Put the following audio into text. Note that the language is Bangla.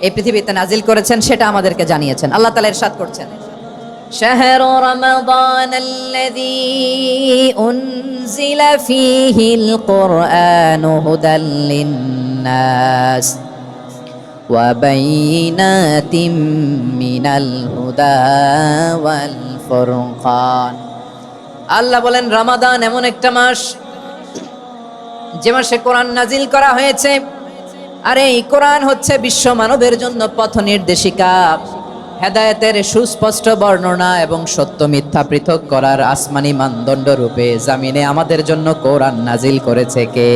এই পৃথিবীতে নাজিল করেছেন সেটা আমাদেরকে জানিয়েছেন আল্লাহ তালা ইরশাদ করছেন شهر رمضان الذي أنزل فيه القرآن هدى للناس وبينات من الهدى والفرقان আল্লাহ বলেন রমাদান এমন একটা মাস যে মাসে কোরআন নাজিল করা হয়েছে আর এই কোরআন হচ্ছে বিশ্ব মানবের জন্য পথ নির্দেশিকা। হেদায়তের সুস্পষ্ট বর্ণনা এবং সত্য মিথ্যা পৃথক করার আসমানি মানদণ্ড রূপে জামিনে আমাদের জন্য কোরআন নাজিল করেছে কে?